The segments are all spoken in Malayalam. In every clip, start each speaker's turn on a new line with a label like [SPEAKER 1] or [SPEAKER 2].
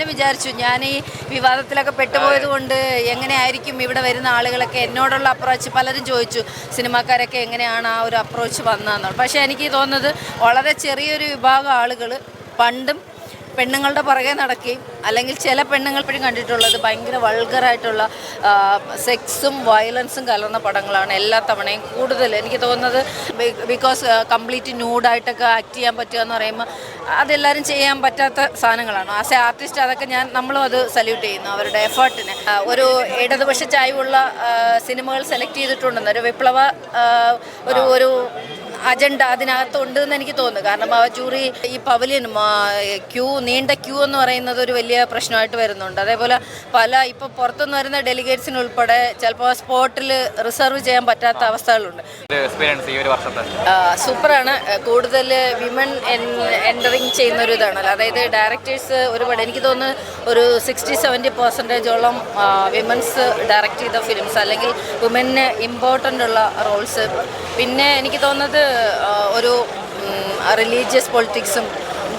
[SPEAKER 1] ഞാൻ വിചാരിച്ചു. ഞാൻ ഈ വിവാദത്തിലൊക്കെ പെട്ടുപോയത് കൊണ്ട് എങ്ങനെയായിരിക്കും ഇവിടെ വരുന്ന ആളുകളൊക്കെ എന്നോടുള്ള അപ്രോച്ച് പലരും ചോദിച്ചു. സിനിമാക്കാരൊക്കെ എങ്ങനെയാണ് ആ ഒരു അപ്രോച്ച് വന്നതെന്നുള്ളത് പക്ഷേ എനിക്ക് തോന്നുന്നത് വളരെ ചെറിയൊരു വിഭാഗം ആളുകൾ പണ്ടും പെണ്ണുങ്ങളുടെ പുറകെ നടക്കുകയും അല്ലെങ്കിൽ ചില പെണ്ണുങ്ങൾ ഇപ്പോഴും കണ്ടിട്ടുള്ളത് ഭയങ്കര വൾഗറായിട്ടുള്ള സെക്സും വയലൻസും കലർന്ന പടങ്ങളാണ് എല്ലാ തവണയും കൂടുതൽ. എനിക്ക് തോന്നുന്നത് ബിക്കോസ് കംപ്ലീറ്റ് ന്യൂഡായിട്ടൊക്കെ ആക്ട് ചെയ്യാൻ പറ്റുക എന്ന് പറയുമ്പോൾ അതെല്ലാവരും ചെയ്യാൻ പറ്റാത്ത സാധനങ്ങളാണ്. ആസ് എ ആർട്ടിസ്റ്റ് അതൊക്കെ ഞാൻ നമ്മളും അത് സല്യൂട്ട് ചെയ്യുന്നു അവരുടെ എഫേർട്ടിന് ഒരു ഇടതുപക്ഷ ചായ്വുള്ള സിനിമകൾ സെലക്ട് ചെയ്തിട്ടുണ്ടെന്ന് ഒരു വിപ്ലവ ഒരു ഒരു അജണ്ട അതിനകത്തുണ്ട് എന്ന് എനിക്ക് തോന്നുന്നു. കാരണം ആ ജൂറി ഈ പവലിയൻ ക്യൂ നീണ്ട ക്യൂ എന്ന് പറയുന്നത് ഒരു വലിയ പ്രശ്നമായിട്ട് വരുന്നുണ്ട്. അതേപോലെ പല ഇപ്പോൾ പുറത്തുനിന്ന് വരുന്ന ഡെലിഗേറ്റ്സിന് ഉൾപ്പെടെ ചിലപ്പോൾ സ്പോട്ടിൽ റിസർവ് ചെയ്യാൻ പറ്റാത്ത അവസ്ഥകളുണ്ട്. സൂപ്പറാണ്. കൂടുതൽ വിമൺ എന്ററിങ് ചെയ്യുന്ന ഒരു ഇതാണല്ലോ അതായത് ഡയറക്ടേഴ്സ് ഒരുപാട് എനിക്ക് തോന്നുന്നു ഒരു സിക്സ്റ്റി സെവന്റി പെർസെന്റേജോളം വിമൻസ് ഡയറക്റ്റ് ചെയ്ത ഫിലിംസ് അല്ലെങ്കിൽ വുമന് ഇമ്പോർട്ടന്റ് ഉള്ള റോൾസ്. പിന്നെ എനിക്ക് തോന്നുന്നത് ഒരു റിലീജിയസ് പൊളിറ്റിക്സും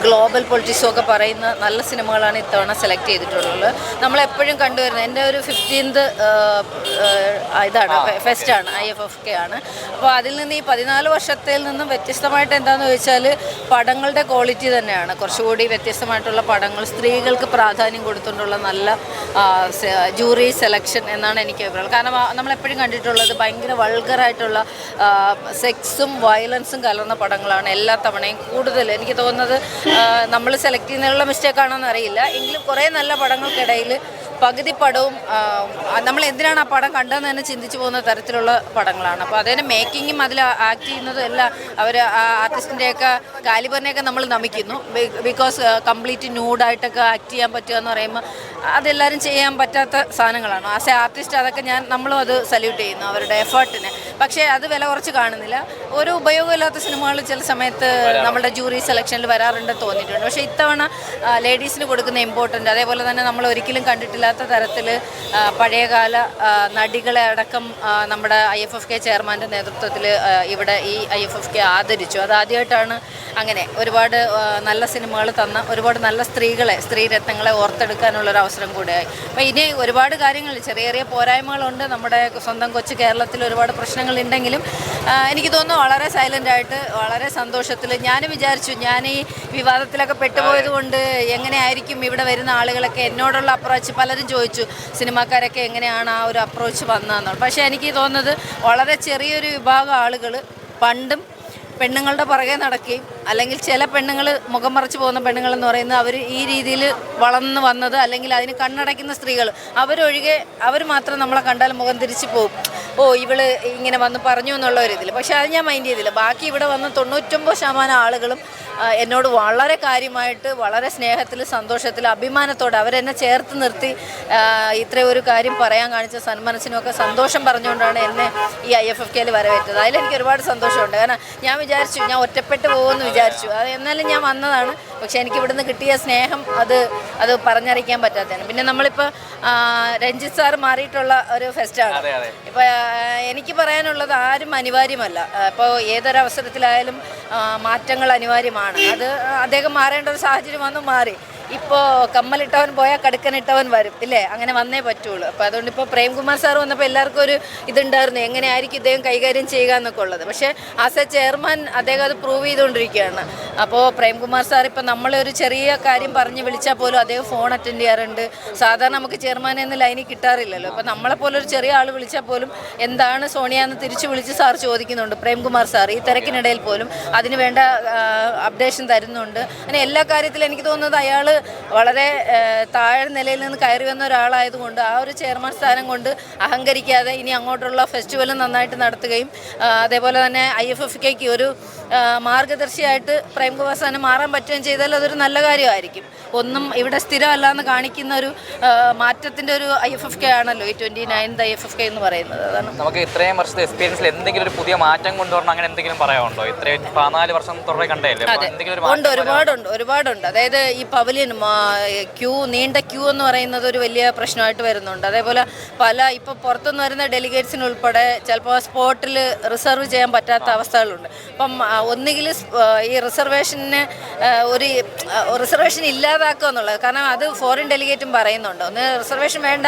[SPEAKER 1] ഗ്ലോബൽ പൊളിറ്റിക്സും ഒക്കെ പറയുന്ന നല്ല സിനിമകളാണ് ഇത്തവണ സെലക്ട് ചെയ്തിട്ടുള്ളത്. നമ്മളെപ്പോഴും കണ്ടുവരുന്നത്. എന്റെ ഒരു ഫിഫ്റ്റീൻത് ഇതാണ്. ഫെസ്റ്റാണ് ഐ എഫ് എഫ് കെ ആണ്. അപ്പോൾ അതിൽ നിന്ന് ഈ പതിനാല് വർഷത്തിൽ നിന്നും വ്യത്യസ്തമായിട്ട് എന്താണെന്ന് ചോദിച്ചാൽ പടങ്ങളുടെ ക്വാളിറ്റി തന്നെയാണ്. കുറച്ചുകൂടി വ്യത്യസ്തമായിട്ടുള്ള പടങ്ങൾ സ്ത്രീകൾക്ക് പ്രാധാന്യം കൊടുത്തുകൊണ്ടുള്ള നല്ല ജൂറി സെലക്ഷൻ എന്നാണ് എനിക്ക് അഭിപ്രായം. കാരണം നമ്മളെപ്പോഴും കണ്ടിട്ടുള്ളത് ഭയങ്കര വൾഗറായിട്ടുള്ള സെക്സും വയലൻസും കലർന്ന പടങ്ങളാണ് എല്ലാ തവണയും കൂടുതൽ. എനിക്ക് തോന്നുന്നത് നമ്മൾ സെലക്ട് ചെയ്യുന്നതിനുള്ള മിസ്റ്റേക്ക് ആണോന്ന് അറിയില്ല. എങ്കിലും കുറേ നല്ല പടങ്ങൾക്കിടയിൽ പകുതി പടവും നമ്മൾ എന്തിനാണ് ആ പടം കണ്ടതെന്ന് തന്നെ ചിന്തിച്ചു പോകുന്ന തരത്തിലുള്ള പടങ്ങളാണ്. അപ്പോൾ അതിന് മേക്കിങ്ങും അതിൽ ആക്ട് ചെയ്യുന്നതും എല്ലാം അവർ ആ ആർട്ടിസ്റ്റിന്റെയൊക്കെ കാലിബറിനെയൊക്കെ നമ്മൾ നമിക്കുന്നു. ബിക്കോസ് കംപ്ലീറ്റ് ന്യൂഡായിട്ടൊക്കെ ആക്ട് ചെയ്യാൻ പറ്റുക എന്ന് പറയുമ്പോൾ അതെല്ലാവരും ചെയ്യാൻ പറ്റാത്ത സാധനങ്ങളാണ്. ആസ് എ ആർട്ടിസ്റ്റ് അതൊക്കെ ഞാൻ നമ്മളും അത് സല്യൂട്ട് ചെയ്യുന്നു അവരുടെ എഫേർട്ടിന്. പക്ഷേ അത് വില കുറച്ച് കാണുന്നില്ല. ഒരു ഉപയോഗമില്ലാത്ത സിനിമകൾ ചില സമയത്ത് നമ്മുടെ ജൂറി സെലക്ഷനിൽ വരാറുണ്ടെന്ന് തോന്നിയിട്ടുണ്ട്. പക്ഷേ ഇത്തവണ ലേഡീസിന് കൊടുക്കുന്ന ഇമ്പോർട്ടന്റ് അതേപോലെ തന്നെ നമ്മൾ ഒരിക്കലും കണ്ടിട്ടില്ലാത്ത തരത്തിൽ പഴയകാല നടികളെ അടക്കം നമ്മുടെ ഐ എഫ് എഫ് കെ ചെയർമാന്റെ നേതൃത്വത്തിൽ ഇവിടെ ഈ ഐ എഫ് എഫ് കെ ആദരിച്ചു. അതാദ്യമായിട്ടാണ് അങ്ങനെ ഒരുപാട് നല്ല സിനിമകൾ തന്ന ഒരുപാട് നല്ല സ്ത്രീകളെ സ്ത്രീരത്നങ്ങളെ ഓർത്തെടുക്കാനുള്ളൊരു അവസരം കൂടിയായി. അപ്പോൾ ഇനി ഒരുപാട് കാര്യങ്ങൾ ചെറിയ ചെറിയ പോരായ്മകളുണ്ട്. നമ്മുടെ സ്വന്തം കൊച്ചു കേരളത്തിൽ ഒരുപാട് പ്രശ്നങ്ങളുണ്ടെങ്കിലും എനിക്ക് തോന്നുന്നു വളരെ സൈലന്റ് ആയിട്ട് വളരെ സന്തോഷത്തിൽ ഞാൻ വിചാരിച്ചു ഞാൻ ഈ വിവാദത്തിലൊക്കെ പെട്ടുപോയത് കൊണ്ട് എങ്ങനെയായിരിക്കും ഇവിടെ വരുന്ന ആളുകളൊക്കെ എന്നോടുള്ള അപ്രോച്ച് പലരും ചോദിച്ചു സിനിമാക്കാരൊക്കെ എങ്ങനെയാണ് ആ ഒരു അപ്രോച്ച് വന്നതെന്നുള്ളത് പക്ഷേ എനിക്ക് തോന്നുന്നത് വളരെ ചെറിയൊരു വിഭാഗം ആളുകൾ പണ്ടും പെണ്ണുങ്ങളുടെ പുറകെ നടക്കുകയും അല്ലെങ്കിൽ ചില പെണ്ണുങ്ങൾ മുഖം മറച്ചു പോകുന്ന പെണ്ണുങ്ങൾ എന്ന് പറയുന്നത് അവർ ഈ രീതിയിൽ വളർന്നു വന്നത് അല്ലെങ്കിൽ അതിന് കണ്ണടയ്ക്കുന്ന സ്ത്രീകൾ അവരൊഴികെ അവർ മാത്രം നമ്മളെ കണ്ടാൽ മുഖം തിരിച്ചു പോകും ഓ ഇവൾ ഇങ്ങനെ വന്ന് പറഞ്ഞു എന്നുള്ള ഒരു ഇതിൽ പക്ഷെ അത് ഞാൻ മൈൻഡ് ചെയ്തില്ല. ബാക്കി ഇവിടെ വന്ന തൊണ്ണൂറ്റൊമ്പത് ശതമാനം ആളുകളും എന്നോട് വളരെ കാര്യമായിട്ട് വളരെ സ്നേഹത്തിൽ സന്തോഷത്തിൽ അഭിമാനത്തോടെ അവരെന്നെ ചേർത്ത് നിർത്തി ഇത്രയും ഒരു കാര്യം പറയാൻ കാണിച്ച സന്മനസ്സിനുമൊക്കെ സന്തോഷം പറഞ്ഞുകൊണ്ടാണ് എന്നെ ഈ ഐ എഫ് എഫ് കെയിൽ വരവേറ്റത്. അതിലെനിക്ക് ഒരുപാട് സന്തോഷമുണ്ട്. കാരണം ഞാൻ വിചാരിച്ചു ഞാൻ ഒറ്റപ്പെട്ടു പോകുമെന്ന് വിചാരിച്ചു. അത് എന്നാലും ഞാൻ വന്നതാണ്. പക്ഷേ എനിക്ക് ഇവിടുന്ന് കിട്ടിയ സ്നേഹം അത് അത് പറഞ്ഞറിയിക്കാൻ പറ്റാത്തതാണ്. പിന്നെ നമ്മളിപ്പോൾ രഞ്ജിത്ത് സാർ മാറിയിട്ടുള്ള ഒരു ഫെസ്റ്റാണ് ഇപ്പോൾ എനിക്ക് പറയാനുള്ളത് ആരും അനിവാര്യമല്ല. ഇപ്പോൾ ഏതൊരവസരത്തിലായാലും മാറ്റങ്ങൾ അനിവാര്യമാണ്. അത് അദ്ദേഹം മാറേണ്ട ഒരു സാഹചര്യം വന്നു മാറി. ഇപ്പോൾ കമ്മലിട്ടവൻ പോയാൽ കടുക്കനിട്ടവൻ വരും ഇല്ലേ? അങ്ങനെ വന്നേ പറ്റുള്ളൂ. അപ്പോൾ അതുകൊണ്ട് ഇപ്പോൾ പ്രേംകുമാർ സാർ വന്നപ്പോൾ എല്ലാവർക്കും ഒരു ഇതുണ്ടായിരുന്നു എങ്ങനെയായിരിക്കും ഇദ്ദേഹം കൈകാര്യം ചെയ്യുക എന്നൊക്കെ ഉള്ളത്. പക്ഷേ ആസ് എ ചെയർമാൻ അദ്ദേഹം അത് പ്രൂവ് ചെയ്തുകൊണ്ടിരിക്കുകയാണ്. അപ്പോൾ പ്രേംകുമാർ സാർ ഇപ്പം നമ്മളൊരു ചെറിയ കാര്യം പറഞ്ഞ് വിളിച്ചാൽ പോലും അദ്ദേഹം ഫോൺ അറ്റൻഡ് ചെയ്യാറുണ്ട്. സാധാരണ നമുക്ക് ചെയർമാൻ എന്ന ലൈനിൽ കിട്ടാറില്ലല്ലോ. അപ്പോൾ നമ്മളെപ്പോലെ ഒരു ചെറിയ ആൾ വിളിച്ചാൽ പോലും എന്താണ് സോണിയ എന്ന് തിരിച്ച് വിളിച്ച് സാർ ചോദിക്കുന്നുണ്ട് പ്രേംകുമാർ സാർ. ഈ തിരക്കിനിടയിൽ പോലും അതിന് വേണ്ട അപ്ഡേഷൻ തരുന്നുണ്ട്. അങ്ങനെ എല്ലാ കാര്യത്തിലും എനിക്ക് തോന്നുന്നത് അയാൾ വളരെ താഴെ നിലയിൽ നിന്ന് കയറി വന്ന ഒരാളായതുകൊണ്ട് ആ ഒരു ചെയർമാൻ സ്ഥാനം കൊണ്ട് അഹങ്കരിക്കാതെ ഇനി അങ്ങോട്ടുള്ള ഫെസ്റ്റിവലും നന്നായിട്ട് നടത്തുകയും അതേപോലെ തന്നെ ഐ എഫ് എഫ് കെക്ക് ഒരു മാർഗദർശിയായിട്ട് പ്രേംകുമാർ സാറിന് മാറാൻ പറ്റുകയും ചെയ്താൽ അതൊരു നല്ല കാര്യമായിരിക്കും. ഒന്നും ഇവിടെ സ്ഥിരമല്ല എന്ന് കാണിക്കുന്ന ഒരു മാറ്റത്തിന്റെ മാറ്റത്തിന്റെ ഒരു ഐ എഫ് എഫ് കെ ആണല്ലോ ഈ twenty ninth I F F K എന്ന് പറയുന്നത്. അതാണ്.
[SPEAKER 2] നമുക്ക് ഇത്രയും വർഷത്തെ എക്സ്പീരിയൻസിൽ എന്തെങ്കിലും ഒരു പുതിയ മാറ്റം കൊണ്ടുവരണം അങ്ങനെ എന്തെങ്കിലും പറയാനുണ്ടോ? ഇത്രയും പതിനാല് വർഷം തുടരെ ഒരു
[SPEAKER 1] ഉണ്ട് ഒരുപാടുണ്ട് ഒരുപാടുണ്ട്. അതായത് ഈ പവലിയൻ ക്യൂ നീണ്ട ക്യൂ എന്ന് പറയുന്നത് ഒരു വലിയ പ്രശ്നമായിട്ട് വരുന്നുണ്ട്. അതേപോലെ പല ഇപ്പോൾ പുറത്തുനിന്ന് വരുന്ന ഡെലിഗേറ്റ്സിന് ഉൾപ്പെടെ ചിലപ്പോൾ സ്പോട്ടിൽ റിസർവ് ചെയ്യാൻ പറ്റാത്ത അവസ്ഥകളുണ്ട്. അപ്പം ഒന്നുകിൽ ഈ റിസർവേഷന് ഒരു റിസർവേഷൻ ഇല്ലാതാക്കുക എന്നുള്ളത്. കാരണം അത് ഫോറിൻ ഡെലിഗേറ്റും പറയുന്നുണ്ട്. ഒന്ന് റിസർവേഷൻ വേണ്ട.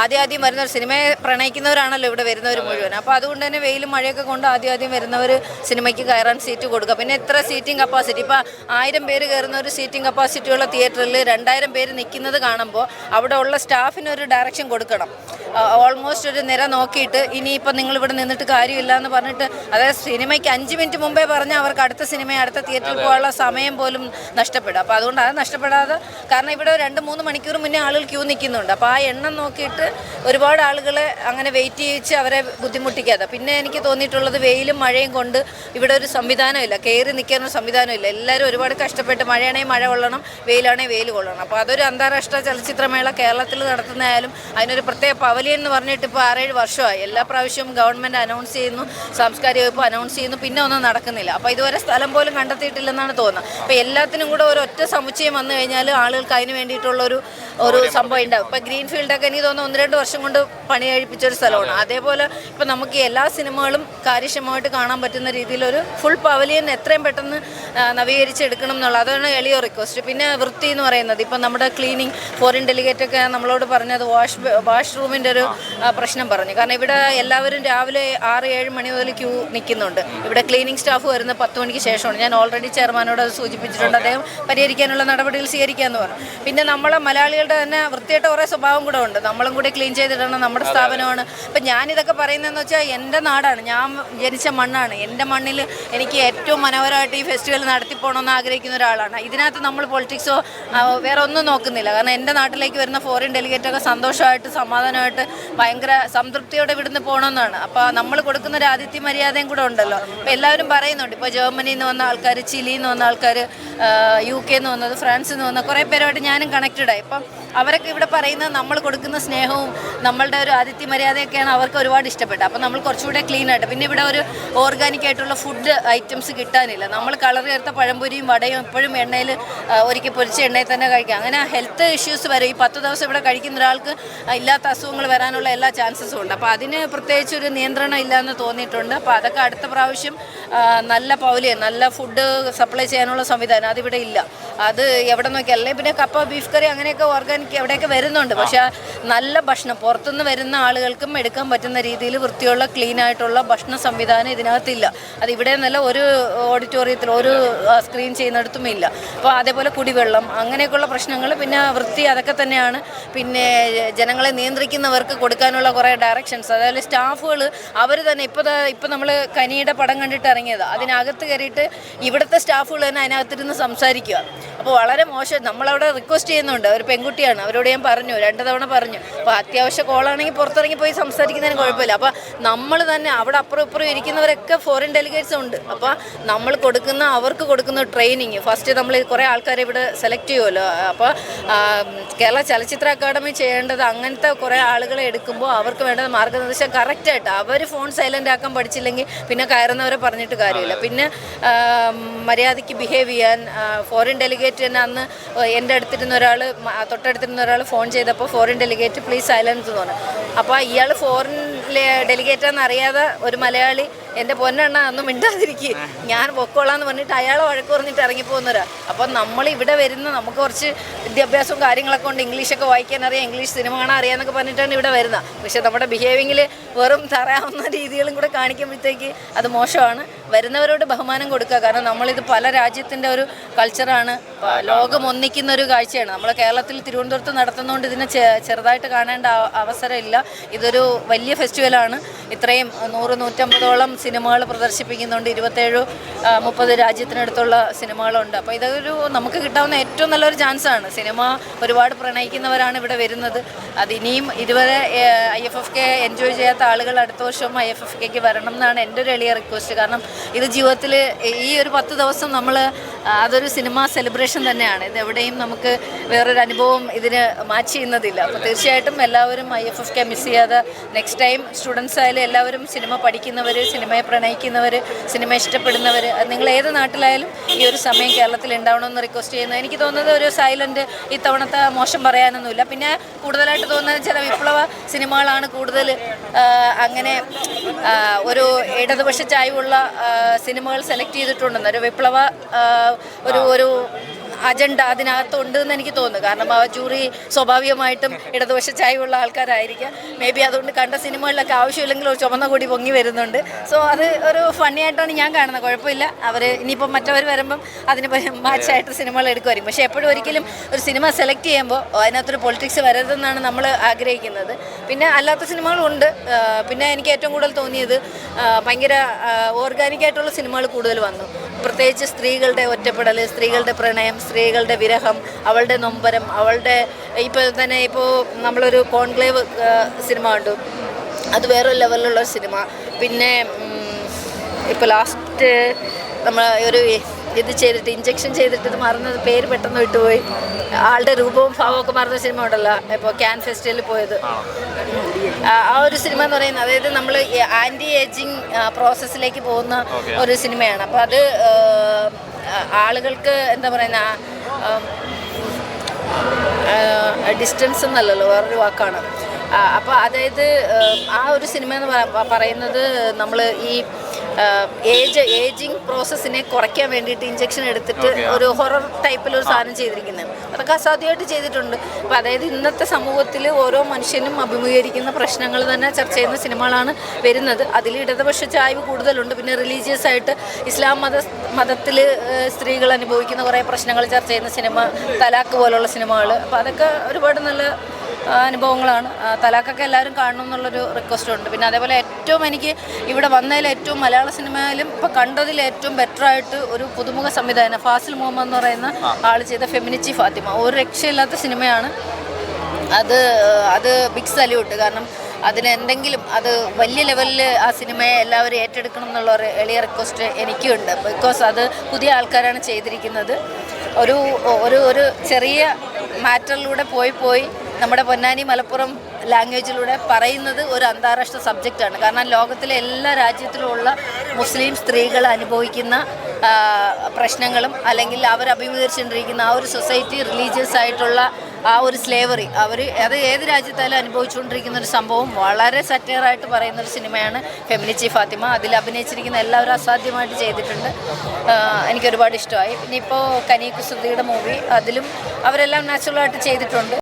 [SPEAKER 1] ആദ്യം ആദ്യം വരുന്നവർ സിനിമയെ പ്രണയിക്കുന്നവരാണല്ലോ ഇവിടെ വരുന്നവർ മുഴുവൻ. അപ്പോൾ അതുകൊണ്ട് തന്നെ വെയിലും മഴയൊക്കെ കൊണ്ട് ആദ്യം ആദ്യം വരുന്നവർ സിനിമയ്ക്ക് കയറാൻ സീറ്റ് കൊടുക്കുക. പിന്നെ എത്ര സീറ്റിംഗ് കപ്പാസിറ്റി. ഇപ്പോൾ ആയിരം പേര് കയറുന്ന ഒരു സീറ്റിംഗ് കപ്പാസിറ്റിയുള്ള തിയേറ്ററിൽ രണ്ടായിരം പേര് നിൽക്കുന്നത് കാണുമ്പോൾ അവിടെ ഉള്ള സ്റ്റാഫിന് ഒരു ഡയറക്ഷൻ കൊടുക്കണം. ഓൾമോസ്റ്റ് ഒരു നിര നോക്കിയിട്ട് ഇനിയിപ്പോൾ നിങ്ങൾ ഇവിടെ നിന്നിട്ട് കാര്യമില്ല എന്ന് പറഞ്ഞിട്ട് അതായത് സിനിമയ്ക്ക് അഞ്ച് മിനിറ്റ് മുമ്പേ പറഞ്ഞാൽ അവർക്ക് അടുത്ത സിനിമ അടുത്ത തിയേറ്ററിൽ പോകാനുള്ള സമയം പോലും നഷ്ടപ്പെടും. അപ്പോൾ അതുകൊണ്ട് അത് നഷ്ടപ്പെടാതെ കാരണം ഇവിടെ രണ്ട് മൂന്ന് മണിക്കൂർ മുന്നേ ആളുകൾ ക്യൂ നിൽക്കുന്നുണ്ട്. അപ്പോൾ ആ എണ്ണം നോക്കിയിട്ട് ഒരുപാട് ആളുകളെ അങ്ങനെ വെയിറ്റ് ചെയ്യിച്ച് അവരെ ബുദ്ധിമുട്ടിക്കാതെ. പിന്നെ എനിക്ക് തോന്നിയിട്ടുള്ളത് വെയിലും മഴയും കൊണ്ട് ഇവിടെ ഒരു സംവിധാനമില്ല. കയറി നിൽക്കാനൊരു സംവിധാനമില്ല. എല്ലാവരും ഒരുപാട് കഷ്ടപ്പെട്ട് മഴയാണെങ്കിൽ മഴ കൊള്ളണം വെയിലാണെങ്കിൽ വെയിൽ കൊള്ളണം. അപ്പോൾ അതൊരു അന്താരാഷ്ട്ര ചലച്ചിത്രമേള കേരളത്തിൽ നടത്തുന്നതായാലും അതിനൊരു പ്രത്യേക പവലിയൻ എന്ന് പറഞ്ഞിട്ട് ഇപ്പോൾ ആറേഴ് വർഷമായി. എല്ലാ പ്രാവശ്യവും ഗവൺമെന്റ് അനൗൺസ് ചെയ്യുന്നു സാംസ്കാരിക വകുപ്പ് അനൗൺസ് ചെയ്യുന്നു പിന്നെ ഒന്നും നടക്കുന്നില്ല. അപ്പോൾ ഇതുവരെ സ്ഥലം പോലും കണ്ടെത്തിയിട്ടില്ലെന്നാണ് തോന്നുന്നത്. അപ്പോൾ എല്ലാത്തിനും കൂടെ ഒരു ഒറ്റ സമുച്ചയം വന്നു കഴിഞ്ഞാൽ ആളുകൾക്ക് അതിന് വേണ്ടിയിട്ടുള്ള ഒരു ഒരു സംഭവം ഉണ്ടാവും. ഇപ്പോൾ ഗ്രീൻ ഫീൽഡൊക്കെ എനിക്ക് തോന്നുന്നു ഒന്ന് രണ്ട് വർഷം കൊണ്ട് പണി കഴിപ്പിച്ച ഒരു സ്ഥലമാണ്. അതേപോലെ ഇപ്പോൾ നമുക്ക് എല്ലാ സിനിമകളും കാര്യക്ഷമമായിട്ട് കാണാൻ പറ്റുന്ന രീതിയിലൊരു ഫുൾ പവലിയൻ എത്രയും പെട്ടെന്ന് നവീകരിച്ചെടുക്കണം എന്നുള്ള അതാണ് എളിയ റിക്വസ്റ്റ് പിന്നെ വൃത്തി എന്ന് പറയുന്നത്. ഇപ്പം നമ്മുടെ ക്ലീനിങ് ഫോറിൻ ഡെലിഗേറ്റൊക്കെ നമ്മളോട് പറഞ്ഞത് വാഷ് വാഷ് റൂമിന്റെ ഒരു പ്രശ്നം പറഞ്ഞു. കാരണം ഇവിടെ എല്ലാവരും രാവിലെ ആറ് ഏഴ് മണി മുതൽ ക്യൂ നിൽക്കുന്നുണ്ട്. ഇവിടെ ക്ലീനിങ് സ്റ്റാഫ് വരുന്ന പത്ത് മണിക്ക് ശേഷമാണ്. ഞാൻ ഓൾറെഡി ചെയർമാനോട് അത് സൂചിപ്പിച്ചിട്ടുണ്ട്. അദ്ദേഹം പരിഹരിക്കാനുള്ള നടപടികൾ സ്വീകരിക്കാമെന്ന് പറഞ്ഞു. പിന്നെ നമ്മളെ മലയാളികളുടെ തന്നെ വൃത്തിയായിട്ട് കുറേ സ്വഭാവം കൂടെ ഉണ്ട്. നമ്മളും കൂടി ക്ലീൻ ചെയ്തിടണം. നമ്മുടെ സ്ഥാപനമാണ്. ഇപ്പം ഞാനിതൊക്കെ പറയുന്നതെന്ന് വെച്ചാൽ എന്റെ നാടാണ്. ഞാൻ ജനിച്ച മണ്ണാണ്. എന്റെ മണ്ണിൽ എനിക്ക് ഏറ്റവും മനോഹരമായിട്ട് ഈ ഫെസ്റ്റിവൽ നടത്തിപ്പോണമെന്ന് ആഗ്രഹിക്കുന്ന ഒരാളാണ്. ഇതിനകത്ത് നമ്മൾ പൊളിറ്റിക്സോ വേറെ ഒന്നും നോക്കുന്നില്ല. കാരണം എന്റെ നാട്ടിലേക്ക് വരുന്ന ഫോറിൻ ഡെലിഗേറ്റൊക്കെ സന്തോഷമായിട്ട് സമാധാനമായിട്ട് ഭയങ്കര സംതൃപ്തിയോടെ ഇവിടുന്ന് പോകണമെന്നാണ് അപ്പോൾ നമ്മൾ കൊടുക്കുന്ന ഒരു ആതിഥ്യ മര്യാദയും കൂടെ ഉണ്ടല്ലോ. അപ്പോൾ എല്ലാവരും പറയുന്നുണ്ട്. ഇപ്പോൾ ജർമ്മനിയിൽ നിന്ന് വന്ന ആൾക്കാർ ചിലിയിൽ നിന്ന് വന്ന ആൾക്കാർ യു കെ നിന്ന് വന്നത് ഫ്രാൻസിൽ നിന്ന് വന്ന കുറേ പേരുമായിട്ട് ഞാനും കണക്റ്റഡായി ഇപ്പം അവരൊക്കെ ഇവിടെ പറയുന്നത് നമ്മൾ കൊടുക്കുന്ന സ്നേഹവും നമ്മളുടെ ഒരു ആതിഥ്യ മര്യാദയൊക്കെയാണ് അവർക്ക് ഒരുപാട് ഇഷ്ടപ്പെട്ടത്. അപ്പം നമ്മൾ കുറച്ചുകൂടെ ക്ലീൻ ആയിട്ട്. പിന്നെ ഇവിടെ ഒരു ഓർഗാനിക് ആയിട്ടുള്ള ഫുഡ് ഐറ്റംസ് കിട്ടാനില്ല. നമ്മൾ കളർ ചേർത്ത പഴംപൊരിയും വടയും എപ്പോഴും എണ്ണയിൽ ഒരിക്കൽ പൊരിച്ച എണ്ണയിൽ തന്നെ കഴിക്കാം. അങ്ങനെ ഹെൽത്ത് ഇഷ്യൂസ് വരും. ഈ പത്ത് ദിവസം ഇവിടെ കഴിക്കുന്ന ഒരാൾക്ക് ഇല്ലാത്ത അസുഖങ്ങൾ വരാനുള്ള എല്ലാ ചാൻസസും ഉണ്ട്. അപ്പോൾ അതിന് പ്രത്യേകിച്ച് ഒരു നിയന്ത്രണം ഇല്ലയെന്ന് തോന്നിയിട്ടുണ്ട്. അപ്പോൾ അതൊക്കെ അടുത്ത പ്രാവശ്യം നല്ല പൗലിയ നല്ല ഫുഡ് സപ്ലൈ ചെയ്യാനുള്ള സംവിധാനം അതിവിടെ ഇല്ല. അത് എവിടെ നോക്കിയാലേ. പിന്നെ കപ്പ ബീഫ് കറി അങ്ങനെയൊക്കെ ഓർഗാനിക് എവിടെയൊക്കെ വരുന്നുണ്ട്. പക്ഷെ നല്ല ഭക്ഷണം പുറത്തുനിന്ന് വരുന്ന ആളുകൾക്കും എടുക്കാൻ പറ്റുന്ന രീതിയിൽ വൃത്തിയുള്ള ക്ലീൻ ആയിട്ടുള്ള ഭക്ഷണ സംവിധാനം ഇതിനകത്തില്ല. അത് ഇവിടെ നല്ല ഒരു ഓഡിറ്റോറിയത്തിൽ ഒരു സ്ക്രീൻ ചെയ്യുന്നിടത്തും ഇല്ല. അപ്പോൾ അതേപോലെ കുടിവെള്ളം അങ്ങനെയൊക്കെയുള്ള പ്രശ്നങ്ങൾ പിന്നെ വൃത്തി അതൊക്കെ തന്നെയാണ്. പിന്നെ ജനങ്ങളെ നിയന്ത്രിക്കുന്നവർക്ക് കൊടുക്കാനുള്ള കുറേ ഡയറക്ഷൻസ് അതായത് സ്റ്റാഫുകൾ അവർ തന്നെ ഇപ്പോൾ ഇപ്പോൾ നമ്മൾ കനിയുടെ പടം കണ്ടിട്ട് ഇറങ്ങിയത്. അതിനകത്ത് കയറിയിട്ട് ഇവിടുത്തെ സ്റ്റാഫുകൾ തന്നെ അതിനകത്തിരുന്ന് സംസാരിക്കുക. അപ്പോൾ വളരെ മോശം. നമ്മളവിടെ റിക്വസ്റ്റ് ചെയ്യുന്നുണ്ട്. ഒരു പെൺകുട്ടിയാണ്. അവരോട് ഞാൻ പറഞ്ഞു. രണ്ട് തവണ പറഞ്ഞു. അപ്പോൾ അത്യാവശ്യ കോളാണെങ്കിൽ പുറത്തിറങ്ങി പോയി സംസാരിക്കുന്നതിന് കുഴപ്പമില്ല. അപ്പോൾ നമ്മൾ തന്നെ അവിടെ അപ്പുറം ഇപ്പുറം ഇരിക്കുന്നവരൊക്കെ ഫോറിൻ ഡെലിഗേറ്റ്സ് ഉണ്ട്. അപ്പോൾ നമ്മൾ കൊടുക്കുന്ന അവർക്ക് കൊടുക്കുന്ന ട്രെയിനിങ് ഫസ്റ്റ് നമ്മൾ കുറേ ആൾക്കാരെ ഇവിടെ സെലക്ട് ചെയ്യുമല്ലോ അപ്പോൾ കേരള ചലച്ചിത്ര അക്കാദമി ചെയ്യേണ്ടത് അങ്ങനത്തെ കുറേ ആളുകളെ എടുക്കുമ്പോൾ അവർക്ക് വേണ്ടത് മാർഗനിർദ്ദേശം കറക്റ്റായിട്ട് അവർ ഫോൺ സൈലന്റ് ആക്കാൻ പഠിച്ചില്ലെങ്കിൽ പിന്നെ കയറുന്നവരെ പറഞ്ഞിട്ട് കാര്യമില്ല. പിന്നെ മര്യാദയ്ക്ക് ബിഹേവ് ചെയ്യാൻ ഫോറിൻ ഡെലിഗേറ്റ് തന്നെ അന്ന് എന്റെ അടുത്തിരുന്ന ഒരാൾ തൊട്ടടുത്തിരുന്ന ഒരാൾ ഫോൺ ചെയ്തപ്പോൾ ഫോറിൻ ഡെലിഗേറ്റ് പ്ലീസ് സൈലൻസ് എന്ന് പറഞ്ഞു. അപ്പോൾ ഇയാൾ ഫോറിൻ ഡെലിഗേറ്റാന്ന് അറിയാതെ ഒരു മലയാളി എന്റെ പൊന്നെണ്ണ അന്ന് മിണ്ടാതിരിക്കുക ഞാൻ പൊക്കോളാന്ന് പറഞ്ഞിട്ട് അയാളെ വഴക്ക് പറഞ്ഞിട്ട് ഇറങ്ങിപ്പോകുന്നവരാ. അപ്പോൾ നമ്മൾ ഇവിടെ വരുന്ന നമുക്ക് കുറച്ച് വിദ്യാഭ്യാസവും കാര്യങ്ങളൊക്കെ ഉണ്ട്. ഇംഗ്ലീഷൊക്കെ വായിക്കാൻ അറിയാം ഇംഗ്ലീഷ് സിനിമ കാണാൻ അറിയാമെന്നൊക്കെ പറഞ്ഞിട്ടാണ് ഇവിടെ വരുന്നത് പക്ഷെ നമ്മുടെ ബിഹേവിങ്ങിൽ വെറും തറയാവുന്ന രീതികളും കൂടെ കാണിക്കുമ്പോഴത്തേക്ക് അത് മോശമാണ്. വരുന്നവരോട് ബഹുമാനം കൊടുക്കുക. കാരണം നമ്മളിത് പല രാജ്യത്തിന്റെ ഒരു കൾച്ചറാണ് ലോകം ഒന്നിക്കുന്ന ഒരു കാഴ്ചയാണ്. നമ്മൾ കേരളത്തിൽ തിരുവനന്തപുരത്ത് നടത്തുന്നതുകൊണ്ട് ഇതിനെ ചെറുതായിട്ട് കാണേണ്ട അവസരമില്ല. ഇതൊരു വലിയ ഫെസ്റ്റിവലാണ് ഇത്രയും നൂറ് നൂറ്റമ്പതോളം സിനിമകൾ പ്രദർശിപ്പിക്കുന്നുണ്ട്. ഇരുപത്തേഴ് മുപ്പത് രാജ്യത്തിനടുത്തുള്ള സിനിമകളുണ്ട്. അപ്പോൾ ഇതൊരു നമുക്ക് കിട്ടാവുന്ന ഏറ്റവും നല്ലൊരു ചാൻസാണ്. സിനിമ ഒരുപാട് പ്രണയിക്കുന്നവരാണ് ഇവിടെ വരുന്നത്. അത് ഇനിയും ഇതുവരെ I F F K enjoy ചെയ്യാത്ത ആളുകൾ അടുത്ത വർഷം ഐ എഫ് എഫ് കെക്ക് വരണം എന്നാണ് എന്റെ ഒരു എളിയ റിക്വസ്റ്റ്. കാരണം ഇത് ജീവിതത്തിൽ ഈ ഒരു പത്ത് ദിവസം നമ്മൾ അതൊരു സിനിമ സെലിബ്രേഷൻ തന്നെയാണ്. ഇത് എവിടെയും നമുക്ക് വേറൊരു അനുഭവം ഇതിന് മാച്ച് ചെയ്യുന്നതില്ല. അപ്പോൾ തീർച്ചയായിട്ടും എല്ലാവരും I F F K miss ചെയ്യാതെ നെക്സ്റ്റ് ടൈം സ്റ്റുഡൻസ് ആയാലും എല്ലാവരും സിനിമ പഠിക്കുന്നവർ സിനിമയെ പ്രണയിക്കുന്നവർ സിനിമ ഇഷ്ടപ്പെടുന്നവർ നിങ്ങൾ ഏത് നാട്ടിലായാലും ഈ ഒരു സമയം കേരളത്തിൽ ഉണ്ടാവണമെന്ന് റിക്വസ്റ്റ് ചെയ്യുന്നത് എനിക്ക് തോന്നുന്നത് ഒരു സൈലന്റ് ഇത്തവണത്തെ മോശം പറയാനൊന്നുമില്ല. പിന്നെ കൂടുതലായിട്ട് തോന്നുന്നത് ചില വിപ്ലവ സിനിമകളാണ് കൂടുതൽ അങ്ങനെ ഒരു ഇടതുപക്ഷ ചായ്വുള്ള സിനിമകൾ സെലക്ട് ചെയ്തിട്ടുണ്ടെന്ന്. ഒരു വിപ്ലവ ഒരു ഒരു അജണ്ട അതിനകത്തുണ്ട് എന്ന് എനിക്ക് തോന്നുന്നു. കാരണം ആ ജൂറി സ്വാഭാവികമായിട്ടും ഇടതുവശ ചായവുള്ള ആൾക്കാരായിരിക്കാം. മേ ബി അതുകൊണ്ട് കണ്ട സിനിമകളിലൊക്കെ ആവശ്യമില്ലെങ്കിൽ ഒരു ചുമന്ന കൂടി പൊങ്ങി വരുന്നുണ്ട്. സോ അത് ഒരു ഫണ്ണി ആയിട്ടാണ് ഞാൻ കാണുന്നത്. കുഴപ്പമില്ല. അവർ ഇനിയിപ്പം മറ്റവർ വരുമ്പം അതിന് മാച്ചായിട്ട് സിനിമകൾ എടുക്കുമായിരിക്കും. പക്ഷേ എപ്പോഴും ഒരിക്കലും ഒരു സിനിമ സെലക്ട് ചെയ്യുമ്പോൾ അതിനകത്തൊരു പൊളിറ്റിക്സ് വരരുതെന്നാണ് നമ്മൾ ആഗ്രഹിക്കുന്നത്. പിന്നെ അല്ലാത്ത സിനിമകളുണ്ട് പിന്നെ എനിക്ക് ഏറ്റവും കൂടുതൽ തോന്നിയത് ഭയങ്കര ഓർഗാനിക്കായിട്ടുള്ള സിനിമകൾ കൂടുതൽ വന്നു. പ്രത്യേകിച്ച് സ്ത്രീകളുടെ ഒറ്റപ്പെടൽ സ്ത്രീകളുടെ പ്രണയം സ്ത്രീകളുടെ വിരഹം അവളുടെ നൊമ്പരം അവളുടെ ഇപ്പോൾ തന്നെ ഇപ്പോൾ നമ്മളൊരു കോൺക്ലേവ് സിനിമ കണ്ടു. അത് വേറൊരു ലെവലിലുള്ള സിനിമ. പിന്നെ ഇപ്പോൾ ലാസ്റ്റ് നമ്മൾ ഒരു ഇത് ചെയ്തിട്ട് ഇഞ്ചക്ഷൻ ചെയ്തിട്ട് ഇത് മറന്നത് പേര് പെട്ടെന്ന് വിട്ടുപോയി. ആളുടെ രൂപവും ഭാവവും ഒക്കെ മറന്ന സിനിമ ഉണ്ടല്ലോ ഇപ്പോൾ ക്യാൻ ഫെസ്റ്റിവലിൽ പോയത്. ആ ഒരു സിനിമ എന്ന് പറയുന്നത് അതായത് നമ്മൾ ആന്റി ഏജിങ് പ്രോസസ്സിലേക്ക് പോകുന്ന ഒരു സിനിമയാണ്. അപ്പോൾ അത് ആളുകൾക്ക് എന്താ പറയുന്ന ഡിസ്റ്റൻസ് എന്നല്ലല്ലോ വേറൊരു വാക്കാണ്. അപ്പോൾ അതായത് ആ ഒരു സിനിമ എന്ന് പറയുന്നത് നമ്മൾ ഈ ഏജ് ഏജിങ് പ്രോസസ്സിനെ കുറയ്ക്കാൻ വേണ്ടിയിട്ട് ഇഞ്ചക്ഷൻ എടുത്തിട്ട് ഒരു ഹൊറർ ടൈപ്പിൽ ഒരു സാധനം ചെയ്തിരിക്കുന്നത് അതൊക്കെ അസാധ്യമായിട്ട് ചെയ്തിട്ടുണ്ട്. അപ്പോൾ അതായത് ഇന്നത്തെ സമൂഹത്തിൽ ഓരോ മനുഷ്യനും അഭിമുഖീകരിക്കുന്ന പ്രശ്നങ്ങൾ തന്നെ ചർച്ച ചെയ്യുന്ന സിനിമകളാണ് വരുന്നത്. അതിൽ ഇടതുപക്ഷ ചായ്വ് കൂടുതലുണ്ട്. പിന്നെ റിലീജിയസ് ആയിട്ട് ഇസ്ലാം മത മതത്തിൽ സ്ത്രീകൾ അനുഭവിക്കുന്ന കുറേ പ്രശ്നങ്ങൾ ചർച്ച ചെയ്യുന്ന സിനിമ തലാക്ക് പോലുള്ള സിനിമകൾ അപ്പോൾ അതൊക്കെ ഒരുപാട് നല്ല അനുഭവങ്ങളാണ്. തലാക്കൊക്കെ എല്ലാവരും കാണണം എന്നുള്ളൊരു റിക്വസ്റ്റ് ഉണ്ട്. പിന്നെ അതേപോലെ ഏറ്റവും എനിക്ക് ഇവിടെ വന്നതിൽ ഏറ്റവും മലയാള സിനിമയിലും ഇപ്പോൾ കണ്ടതിൽ ഏറ്റവും ബെറ്റർ ആയിട്ട് ഒരു പുതുമുഖ സംവിധാനം ഫാസിൽ മുഹമ്മദ് എന്ന് പറയുന്ന ആൾ ചെയ്ത ഫെമിനിച്ചി ഫാത്തിമ. ഒരു രക്ഷയില്ലാത്ത സിനിമയാണ്. അത് അത് ബിഗ് സല്യൂട്ട് കാരണം അതിന് എന്തെങ്കിലും അത് വലിയ ലെവലിൽ ആ സിനിമയെ എല്ലാവരും ഏറ്റെടുക്കണം എന്നുള്ള ഒരു എളിയ റിക്വസ്റ്റ് എനിക്കുണ്ട്. ബിക്കോസ് അത് പുതിയ ആൾക്കാരാണ് ചെയ്തിരിക്കുന്നത്. ഒരു ഒരു ഒരു ചെറിയ മാറ്ററിലൂടെ പോയി പോയി നമ്മുടെ പൊന്നാനി മലപ്പുറം ലാംഗ്വേജിലൂടെ പറയുന്നത് ഒരു അന്താരാഷ്ട്ര സബ്ജക്റ്റാണ് കാരണം ലോകത്തിലെ എല്ലാ രാജ്യത്തിലുമുള്ള മുസ്ലിം സ്ത്രീകൾ അനുഭവിക്കുന്ന പ്രശ്നങ്ങളും അല്ലെങ്കിൽ അവർ അഭിമുഖീകരിച്ചുകൊണ്ടിരിക്കുന്ന ആ ഒരു സൊസൈറ്റി റിലീജിയസ് ആയിട്ടുള്ള ആ ഒരു സ്ലേവറി അവർ അത് ഏത് രാജ്യത്തായാലും അനുഭവിച്ചുകൊണ്ടിരിക്കുന്ന ഒരു സംഭവം വളരെ സറ്റയറായിട്ട് പറയുന്ന ഒരു സിനിമയാണ് ഫെമിനിച്ചി ഫാത്തിമ. അതിൽ അഭിനയിച്ചിരിക്കുന്ന എല്ലാവരും അസാധ്യമായിട്ട് ചെയ്തിട്ടുണ്ട്. എനിക്ക് ഒരുപാട് ഇഷ്ടമായി. ഇപ്പോൾ കനി കുസൃതിയുടെ മൂവി അതിലും അവരെല്ലാം നാച്ചുറലായിട്ട് ചെയ്തിട്ടുണ്ട്.